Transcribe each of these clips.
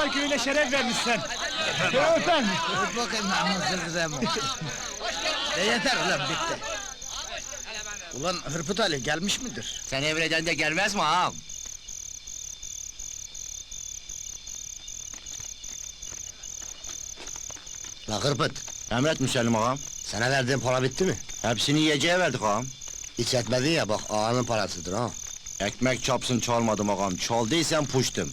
Maratay köyüne şeref vermişsin. Öpen. Öt bakayım namussuz kızım. e yeter ulan bitti. Ulan Hırpıt Ali gelmiş midir? Sen evreden de gelmez mi ağam? La Kırpıt, Emret Müsellim ağam. sana verdiğim para bitti mi? Hepsini yiyeceğe verdik ağam. Hiç etmedin ya bak ağanın parasıdır ha. Ekmek çapsın çalmadım ağam. Çaldıysan puştum.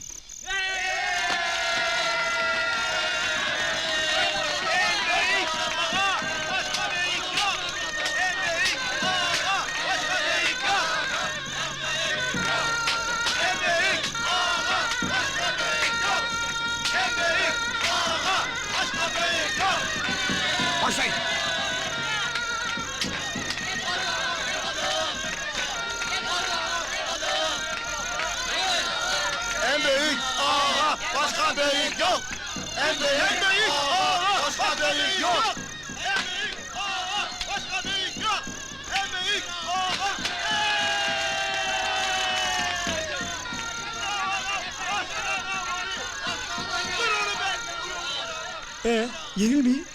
Ee, yenilmeyin.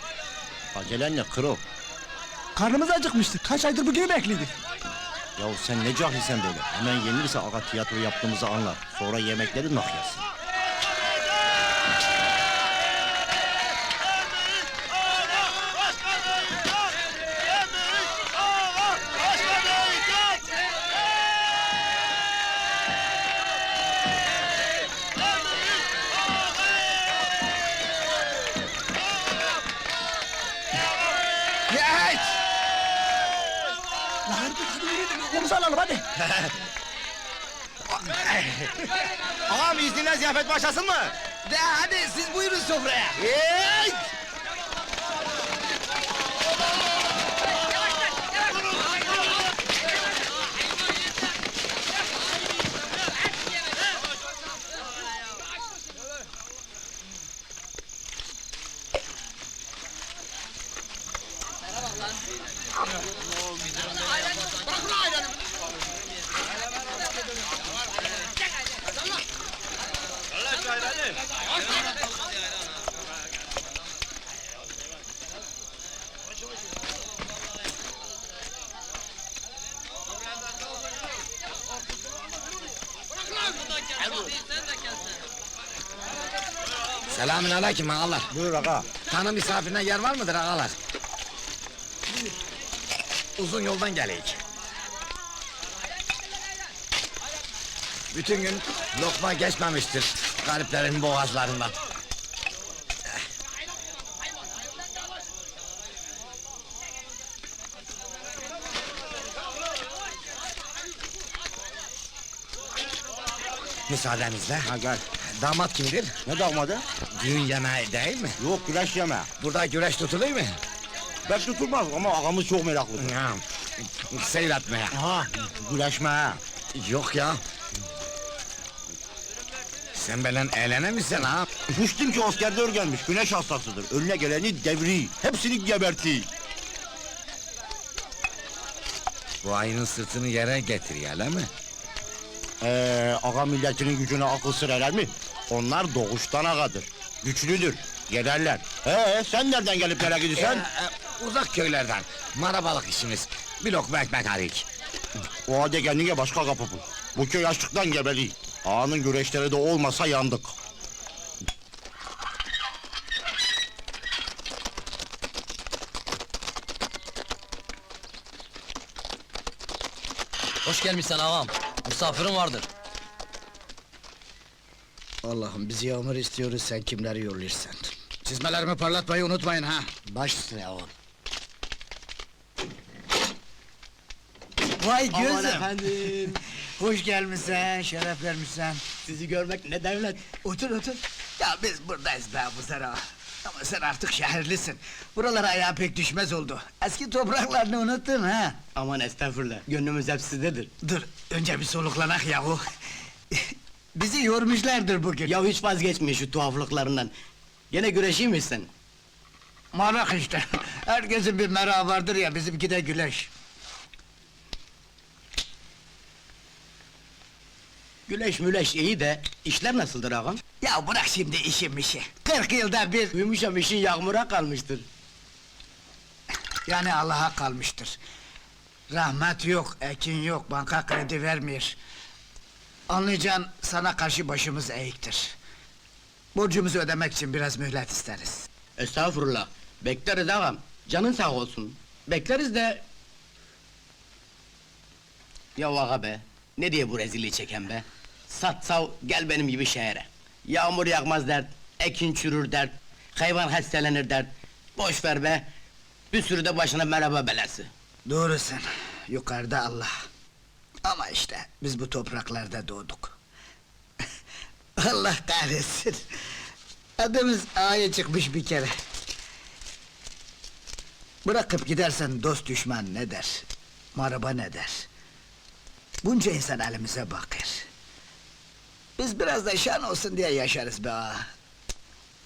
Acelen ne kro? Karnımız acıkmıştı. Kaç aydır bugünü bekledik. Ya sen ne cahilsen böyle. Hemen yenilirse ağa tiyatro yaptığımızı anlar. Sonra yemekleri nah Omuz alalım hadi. Ağam izninle ziyafet başlasın mı? De hadi siz buyurun sofraya. Hey! Selamün aleyküm ağalar. Buyur ağa. Tanı misafirine yer var mıdır ağalar? Uzun yoldan geleyik. Bütün gün lokma geçmemiştir gariplerin boğazlarından. Müsaadenizle. Ha gel. Damat kimdir? Ne damadı? Düğün yemeği değil mi? Yok güreş yeme. Burada güreş tutuluyor mu? Ben tutulmaz ama ağamız çok meraklıdır. Ya, seyretmeye. Aha. Yok ya. Sen benden eğlenemezsin ha. Puştum ki askerde örgenmiş, güneş hastasıdır. Önüne geleni devri, hepsini geberti. Bu ayının sırtını yere getir öyle mi? Ee, ağa milletinin gücüne akıl sır erer mi? Onlar doğuştan ağadır. Güçlüdür, yenerler. Ee, sen nereden gelip nereye gidiyorsun? Uzak köylerden. Marabalık işimiz. Bir lokma ekmek harik. O halde kendine başka kapı bul. Bu köy açlıktan gebeli. Ağanın güreşleri de olmasa yandık. Hoş gelmişsin ağam. Misafirin vardır. Allah'ım biz yağmur istiyoruz sen kimleri yolluyorsun. Çizmelerimi parlatmayı unutmayın ha. Baş üstüne ağam. Vay Aman efendim, Hoş gelmişsin, şeref vermişsin. sizi görmek ne devlet. Otur otur. Ya biz buradayız be bu sera. Ama sen artık şehirlisin. Buralara ayağa pek düşmez oldu. Eski topraklarını unuttun ha. Aman estağfurullah, gönlümüz hep sizdedir. Dur, önce bir soluklanak yahu. Bizi yormuşlardır bugün. Ya hiç vazgeçmeyin şu tuhaflıklarından. Yine güreşeyim mi sen? Marak işte. Herkesin bir merakı vardır ya, bizimki de güleş. Güleş müleş iyi de işler nasıldır ağam? Ya bırak şimdi işim işi. 40 yılda bir Duymuşam işin yağmura kalmıştır. yani Allah'a kalmıştır. Rahmet yok, ekin yok, banka kredi vermiyor. Anlayacağın sana karşı başımız eğiktir. Borcumuzu ödemek için biraz mühlet isteriz. Estağfurullah. Bekleriz ağam. Canın sağ olsun. Bekleriz de... Ya ağa be. Ne diye bu rezilliği çeken be? Sat sav gel benim gibi şehre. Yağmur yağmaz dert, ekin çürür dert, hayvan hastalanır dert. Boş ver be. Bir sürü de başına merhaba belası. Doğrusun, yukarıda Allah. Ama işte, biz bu topraklarda doğduk. Allah kahretsin! Adımız A'ya çıkmış bir kere. Bırakıp gidersen dost düşman ne der? Maraba ne der? Bunca insan elimize bakır. Biz biraz da şan olsun diye yaşarız be ağa.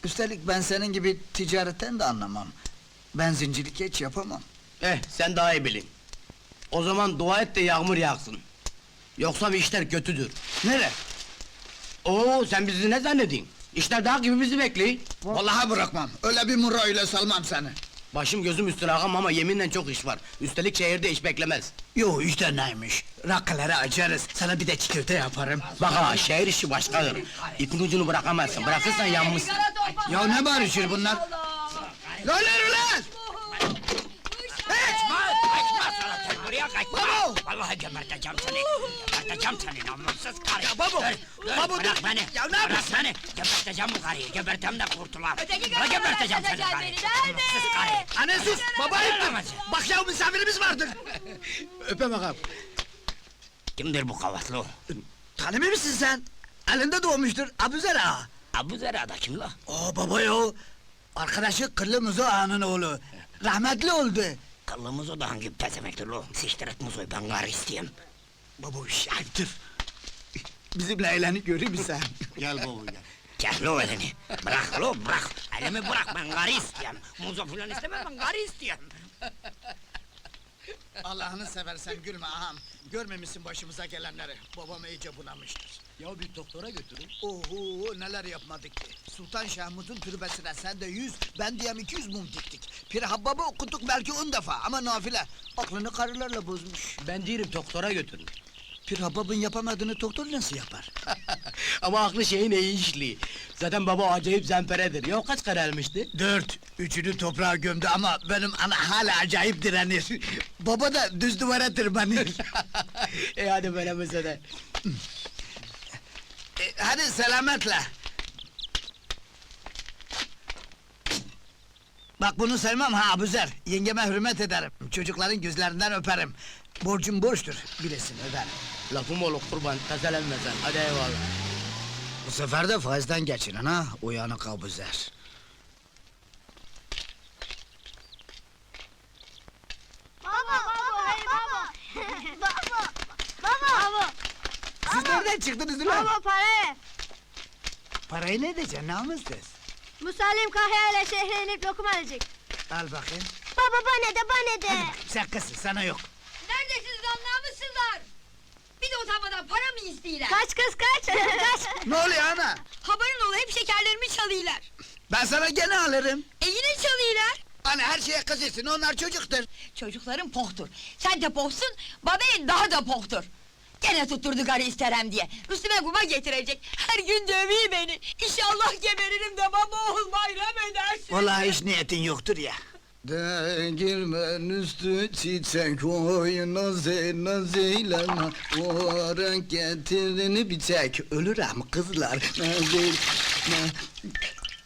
Üstelik ben senin gibi ticaretten de anlamam. Benzincilik hiç yapamam. Eh sen daha iyi bilin. O zaman dua et de yağmur yağsın. Yoksa bir işler kötüdür. Nere? Oo sen bizi ne zannedin? İşler daha gibi bizi bekliyor. Vallahi bırakmam. Öyle bir mura öyle salmam seni. Başım gözüm üstüne ağam ama yeminle çok iş var. Üstelik şehirde iş beklemez. Yo işte neymiş? Rakıları açarız. Sana bir de köfte yaparım. Bak ha şehir işi başkadır. İpin ucunu bırakamazsın. Bırakırsan yanmışsın. Ya ne barışır bunlar? Lan lan lan! Kaçma! Kaçma buraya kaçma! Vallahi geberteceğim seni! Geberteceğim seni namussuz karı! Ya babu, Dur, dur, babu, bırak dur. beni! Ya ne bırak yapıyorsun? beni! Geberteceğim bu karıyı, gebertem de kurtular! Öteki Ulan karı geberteceğim seni karı! beni? Namussuz karı! Anne sus! Baba! Yaramaz. Bak ya misafirimiz vardır! Öpem ağam. Kimdir bu kavatlı? Tanımıyor musun sen? Elinde doğmuştur Abuzer ağa. Abu Zera'da kim la? Oo baba yo! Arkadaşı Kırlı Muzo ağanın oğlu. Rahmetli oldu. Kıllımız o da hangi pezemektir lo? Siktir et muzoyu ben karı isteyeyim! Baba iş ayıptır. Bizimle eğlenip görür müsün? Gel baba gel. Kes lo elini! Bırak lo bırak! Elimi bırak ben karı isteyeyim! Muzo falan istemem ben karı isteyeyim! Allah'ını seversen gülme ağam. Görmemişsin başımıza gelenleri. Babam iyice bunamıştır. Ya bir doktora götürün. Oho neler yapmadık ki. Sultan Şahmut'un türbesine sen de yüz, ben diyem iki yüz mum diktik. Pir Habbab'ı okuttuk belki on defa ama nafile. Aklını karılarla bozmuş. Ben değilim doktora götürün. Pir Habbab'ın yapamadığını doktor nasıl yapar? ama aklı şeyin iyi. Zaten baba acayip zemperedir. Ya kaç kere elmişti? Dört, üçünü toprağa gömdü ama benim ana hala acayip direnir. Baba da düz duvara tırmanır. e hadi böyle mesele. E, hadi selametle. Bak bunu sevmem ha Abuzer. Yengeme hürmet ederim. Çocukların gözlerinden öperim. Borcum borçtur. Bilesin öderim. Lafım olur kurban. Tazelenme sen. Hadi eyvallah. Bu sefer de faizden geçin ha. Uyanık Abuzer. Baba, baba, hayır baba. baba, baba. Baba, Siz nereden çıktınız ulan? baba para ver. Parayı ne edeceksin namussuz? Musallim Kahya ile şehre inip lokum alacak. Al bakayım. Baba bana de bana de. Sen kızsın sana yok. Neredesiniz lan namussuzlar? Bir de utanmadan para mı istiyorlar? Kaç kız kaç. kaç. Ne oluyor ana? Haberin ol hep şekerlerimi çalıyorlar. Ben sana gene alırım. E yine çalıyorlar. Hani her şeye kızıyorsun onlar çocuktur. Çocukların pohtur. Sen de pohsun, babayın daha da pohtur. Gene tutturdu karı isterem diye. Üstüme kuma getirecek. Her gün dövüyor beni. İnşallah geberirim de baba oğul bayram edersin. Vallahi hiç niyetin yoktur ya. Değirmen üstü çiçek oy naze nazeyleme O renk getirini bir çek Ölürüm kızlar naze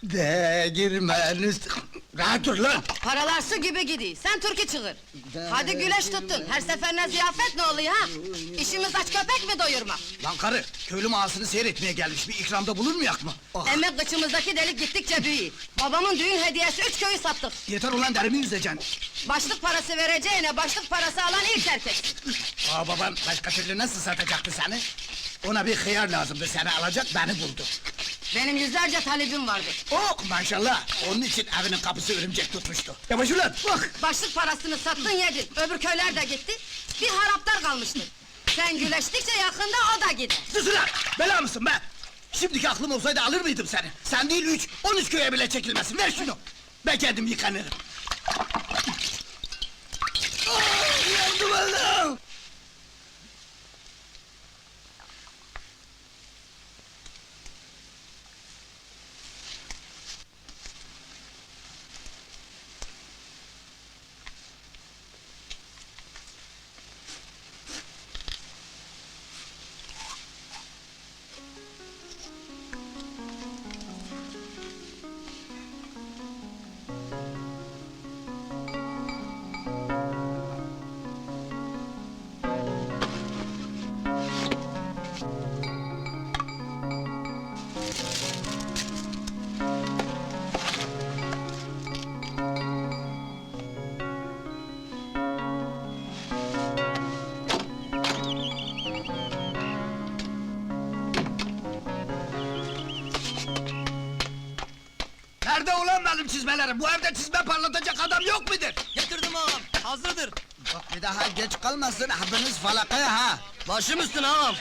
Değirmen üstü Rahat dur lan! Paralar su gibi gidiyor. Sen türkü çığır. Hadi güleş tuttun. Her seferine ziyafet ne oluyor ha? İşimiz aç köpek mi doyurmak? Lan karı, köylü mağasını seyretmeye gelmiş bir ikramda bulunmayak mı? Ah, Emek kıçımızdaki delik gittikçe büyüyor. Babamın düğün hediyesi üç köyü sattık. yeter ulan derimi yüzeceksin. Başlık parası vereceğine başlık parası alan ilk erkek. Aa baban başka türlü nasıl satacaktı seni? Ona bir hıyar lazımdı seni alacak beni buldu. Benim yüzlerce talebim vardı. Oh maşallah, onun için evinin kapısı örümcek tutmuştu. Yavaş ulan, bak! Başlık parasını sattın yedin. Öbür köyler de gitti. Bir haraptar kalmıştı. Sen güleştikçe yakında o da gider. Sus ulan! Bela mısın be? Şimdiki aklım olsaydı alır mıydım seni? Sen değil üç, on üç köye bile çekilmesin. Ver şunu! Ben kendim yıkanırım. Nerede ulan benim çizmelerim? Bu evde çizme parlatacak adam yok mudur? Getirdim ağam, hazırdır. Bak bir daha geç kalmasın, hapınız falakaya ha! Başım üstüne ağam.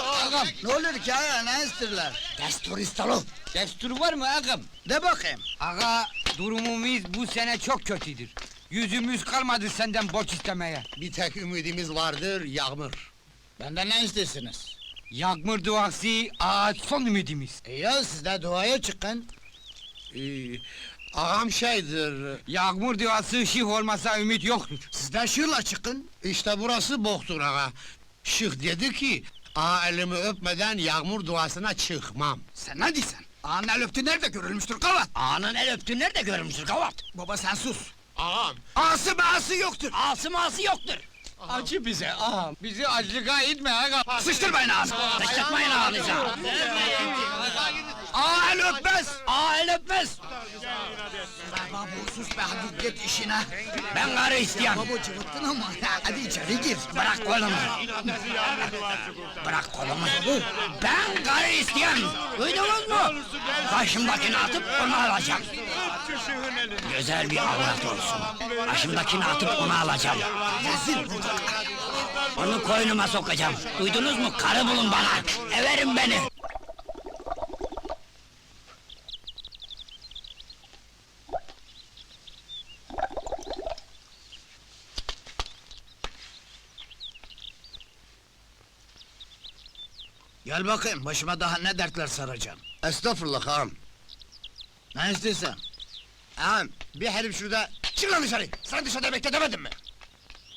Ağam, ne olur ki ha, ne isterler? Destur istalı. Destur var mı ağam? De bakayım. Ağa durumumuz bu sene çok kötüdür. Yüzümüz kalmadı senden borç istemeye. Bir tek ümidimiz vardır, yağmur. Benden ne istiyorsunuz? Yağmur duası ağa son ümidimiz. E ya siz de duaya çıkın. Ee, ağam şeydir, Yağmur duası şih olmasa ümit yoktur. Siz de şırla çıkın. işte burası boktur ağa. Şık dedi ki, ağa elimi öpmeden yağmur duasına çıkmam. Sen ne diyorsun? Ağanın el öptü nerede görülmüştür kavat? Ağanın el öptüğü nerede görmüştür kavat? Baba sen sus. Ağam, Ağası mağası yoktur. Ağası mağası yoktur. Acı bize ağam. Bizi acılığa itme ağam. Sıçtırmayın ağzını. Sıçratmayın ağanıza. Ağa el öpmez. El öpmez. Baba bu sus be hadi git işine. Ben karı isteyen. Baba cıvıttın ama hadi içeri gir. Bırak kolumu. Bırak kolumu. Ben karı isteyen. Duydunuz mu? Başımdakini atıp onu alacağım. Güzel bir avrat olsun. Başımdakini atıp onu alacağım. Rezil. Onu koynuma sokacağım. Duydunuz mu? Karı bulun bana. Everin beni. Gel bakayım başıma daha ne dertler saracaksın. Estağfurullah ağam. Ne istiyorsun? Ağam, bir herif şurada... Çık lan dışarı! Sen dışarıda bekle demedim mi?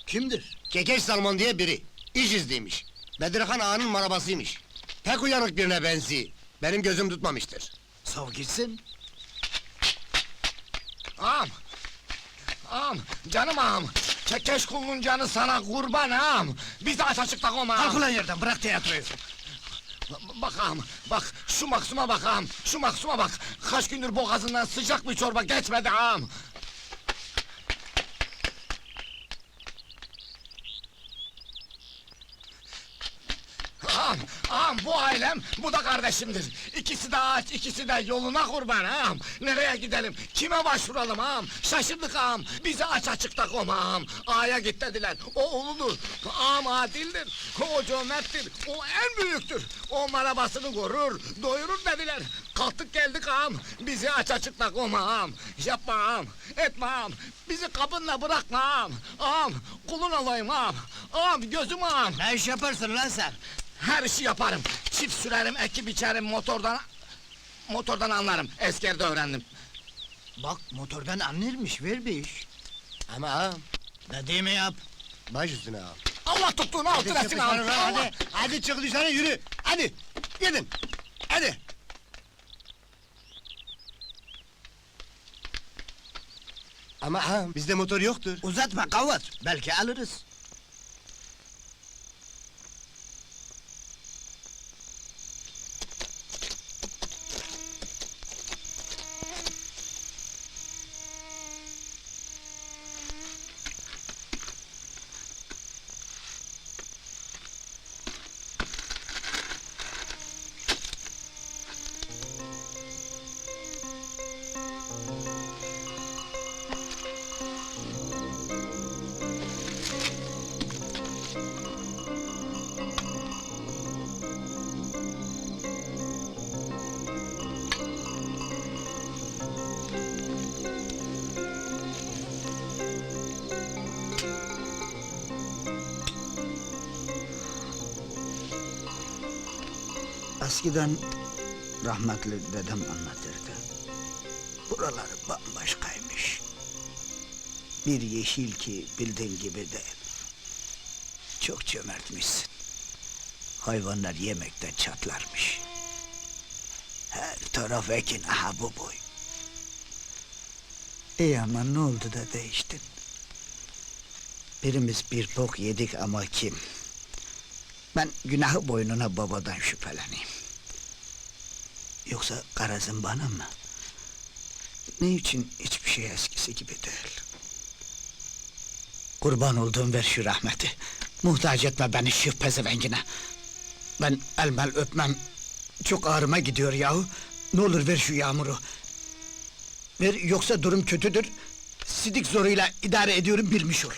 Kimdir? Kekeş Salman diye biri. İş izliymiş. Bedirhan ağanın marabasıymış. Pek uyanık birine benziyor. Benim gözüm tutmamıştır. Sav gitsin. Ağam! Ağam! Canım ağam! Çekeş kulun canı sana kurban ağam! Biz de aç açıkta koma Kalk ulan yerden bırak tiyatroyu. Bak ağam, bak şu maksuma bak ağam, şu maksuma bak! Kaç gündür boğazından sıcak bir çorba geçmedi ağam! Ağam, ağam bu ailem, bu da kardeşimdir. İkisi de aç, ikisi de yoluna kurban ağam. Nereye gidelim, kime başvuralım ağam? Şaşırdık ağam, bizi aç açıkta koma ağam. Ağaya git dediler, o uludur. Ağam adildir, o cömerttir, o en büyüktür. O marabasını korur, doyurur dediler. Kalktık geldik ağam, bizi aç açıkta koma ağam. Yapma ağam, etme ağam, bizi kapınla bırakma ağam. Ağam, kulun olayım ağam. Ağam, gözüm ağam. Ne iş yaparsın lan sen? Her işi yaparım. Çift sürerim, ekip biçerim, motordan... Motordan anlarım. Eskerde öğrendim. Bak motordan anlarmış ver bir iş. Ama ağam, Dediğimi yap. baş üstüne ağam. Allah tuttuğunu altın etsin ağam. hadi, hadi çık dışarı yürü. Hadi, gidin. Hadi. Ama ağam, bizde motor yoktur. Uzatma kavat. Belki alırız. Eskiden rahmetli dedem anlatırdı. Buraları bambaşkaymış. Bir yeşil ki bildiğin gibi değil. Çok cömertmişsin. Hayvanlar yemekten çatlarmış. Her taraf ekin aha bu boy. İyi ama ne oldu da değiştin? Birimiz bir bok yedik ama kim? Ben günahı boynuna babadan şüpheleneyim. Yoksa karazın bana mı? Ne için hiçbir şey eskisi gibi değil? Kurban olduğum ver şu rahmeti. Muhtaç etme beni şu pezevengine. Ben elmel öpmem. Çok ağrıma gidiyor yahu. Ne olur ver şu yağmuru. Ver yoksa durum kötüdür. Sidik zoruyla idare ediyorum bilmiş ol.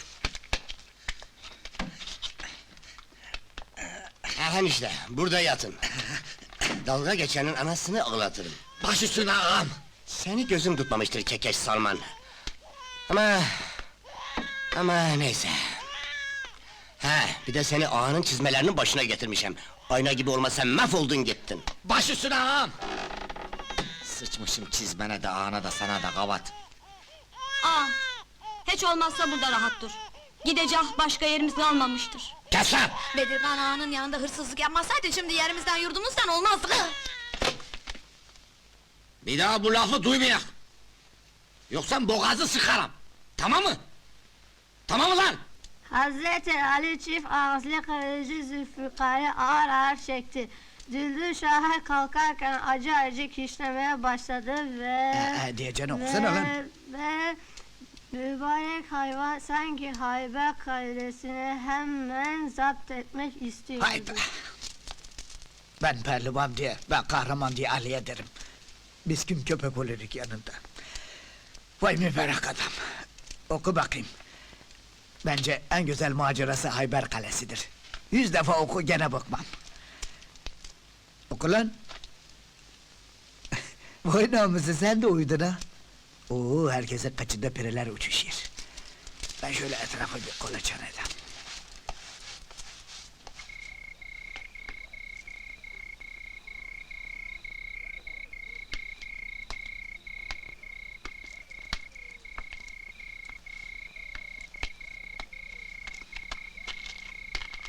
Aha işte, burada yatın. Dalga geçenin anasını ağlatırım. Baş üstüne ağam. Seni gözüm tutmamıştır kekeş Salman. Ama... Ama neyse. Ha, bir de seni ağanın çizmelerinin başına getirmişim. Ayna gibi olmasa mahvoldun gittin. Baş üstüne ağam. Sıçmışım çizmene de ağana da sana da kavat. Aa, hiç olmazsa burada rahat dur. Gidecek başka yerimiz kalmamıştır. Kes lan! Bedirgan ağanın yanında hırsızlık yapmasaydın şimdi yerimizden yurdumuzdan olmazdı. Bir daha bu lafı duymayak. Yoksa boğazı sıkarım. Tamam mı? Tamam mı lan? Hazreti Ali çift ağızlı kılıcı Zülfikar'ı ağır ağır çekti. Düldül Şah'a kalkarken acı acı kişnemeye başladı ve... Ee, e, diyeceğini okusana lan. ve, ve mübarek hayvan sanki Hayber kalesini hemen zapt etmek istiyordu. Hayda. Ben pehlivan diye, ben kahraman diye Ali'ye derim. Biz kim köpek oluruk yanında. Vay mübarek adam. Oku bakayım. Bence en güzel macerası Hayber Kalesi'dir. Yüz defa oku gene bakmam. Oku lan. Vay namusu sen de uyudun ha. Oo herkese kaçında pireler uçuşuyor. Ben şöyle etrafı bir kolaçan edeyim.